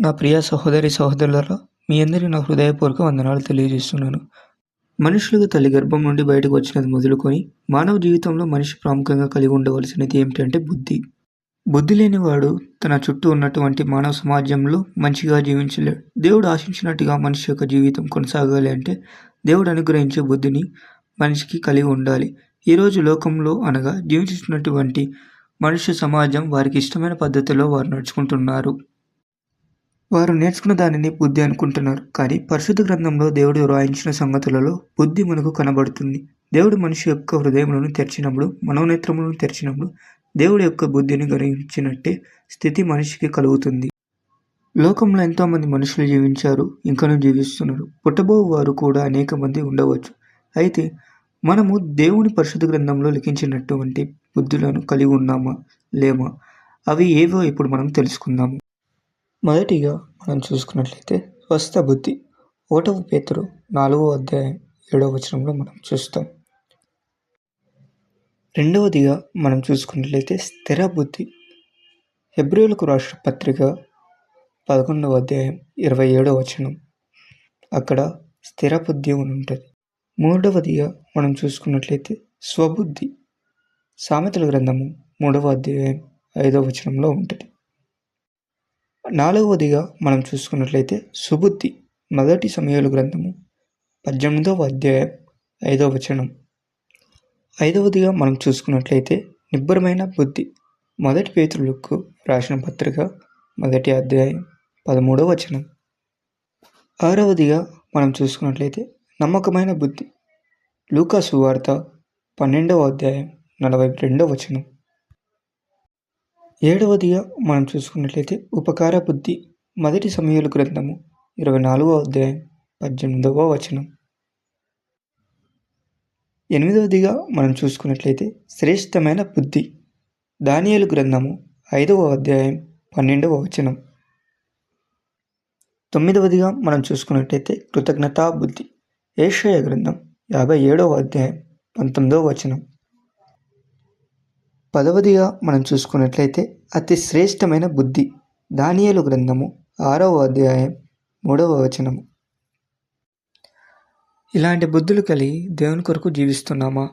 నా ప్రియ సహోదరి సహోదరులలో మీ అందరి నా హృదయపూర్వక వందనాలు తెలియజేస్తున్నాను. మనుషులకు తల్లి గర్భం నుండి బయటకు వచ్చినది మొదలుకొని మానవ జీవితంలో మనిషి ప్రాముఖ్యంగా కలిగి ఉండవలసినది ఏమిటంటే బుద్ధి. బుద్ధి లేనివాడు తన చుట్టూ ఉన్నటువంటి మానవ సమాజంలో మంచిగా జీవించలేడు. దేవుడు ఆశించినట్టుగా మనిషి యొక్క జీవితం కొనసాగాలి అంటే దేవుడు అనుగ్రహించే బుద్ధిని మనిషికి కలిగి ఉండాలి. ఈరోజు లోకంలో అనగా జీవించినటువంటి మనుష్య సమాజం వారికి ఇష్టమైన పద్ధతిలో వారు నడుచుకుంటున్నారు. వారు నేర్చుకున్న దానిని బుద్ధి అనుకుంటున్నారు. కానీ పరిశుద్ధ గ్రంథంలో దేవుడు వ్రాయించిన సంగతులలో బుద్ధి మనకు కనబడుతుంది. దేవుడు మనిషి యొక్క హృదయములను తెరిచినప్పుడు మనోనేత్రములను తెరిచినప్పుడు దేవుడి యొక్క బుద్ధిని గ్రహించినట్టే స్థితి మనిషికి కలుగుతుంది. లోకంలో ఎంతోమంది మనుషులు జీవించారు ఇంకనూ జీవిస్తున్నారు. పుట్టబో వారు కూడా అనేక మంది ఉండవచ్చు. అయితే మనము దేవుని పరిశుద్ధ గ్రంథంలో లిఖించినటువంటి బుద్ధులను కలిగి ఉన్నామా లేమా? అవి ఏవో ఇప్పుడు మనం తెలుసుకుందాము. మొదటిగా మనం చూసుకున్నట్లయితే స్వస్థ బుద్ధి ఒకటవ పేతురు నాలుగవ అధ్యాయం ఏడవ వచనంలో మనం చూస్తాం. రెండవదిగా మనం చూసుకున్నట్లయితే స్థిర బుద్ధి ఫిబ్రవరికి రాష్ట్ర పత్రిక పదకొండవ అధ్యాయం ఇరవై ఏడవ వచనం. అక్కడ స్థిర బుద్ధి అని ఉంటుంది. మూడవదిగా మనం చూసుకున్నట్లయితే స్వబుద్ధి సామెతల గ్రంథము మూడవ అధ్యాయం ఐదవ వచనంలో ఉంటుంది. నాలుగవదిగా మనం చూసుకున్నట్లయితే సుబుద్ధి మొదటి సమయాలు గ్రంథము పద్దెనిమిదవ అధ్యాయం ఐదవ వచనం. ఐదవదిగా మనం చూసుకున్నట్లయితే నిబ్బరమైన బుద్ధి మొదటి పేతులకు రాసిన పత్రిక మొదటి అధ్యాయం పదమూడవ వచనం. ఆరవదిగా మనం చూసుకున్నట్లయితే నమ్మకమైన బుద్ధి లూకా సువార్త పన్నెండవ అధ్యాయం నలభై రెండవ వచనం. ఏడవదిగా మనం చూసుకున్నట్లయితే ఉపకార బుద్ధి మొదటి సమయాల గ్రంథము ఇరవై నాలుగవ అధ్యాయం పద్దెనిమిదవ వచనం. ఎనిమిదవదిగా మనం చూసుకున్నట్లయితే శ్రేష్టమైన బుద్ధి దానియలు గ్రంథము ఐదవ అధ్యాయం పన్నెండవ వచనం. తొమ్మిదవదిగా మనం చూసుకున్నట్లయితే కృతజ్ఞతా బుద్ధి ఏషయ గ్రంథం యాభై ఏడవ అధ్యాయం పంతొమ్మిదవ వచనం. పదవదిగా మనం చూసుకున్నట్లయితే అతి శ్రేష్టమైన బుద్ధి దానియలు గ్రంథము ఆరవ అధ్యాయం మూడవ వచనము. ఇలాంటి బుద్ధులు కలిగి దేవుని కొరకు జీవిస్తున్నామా?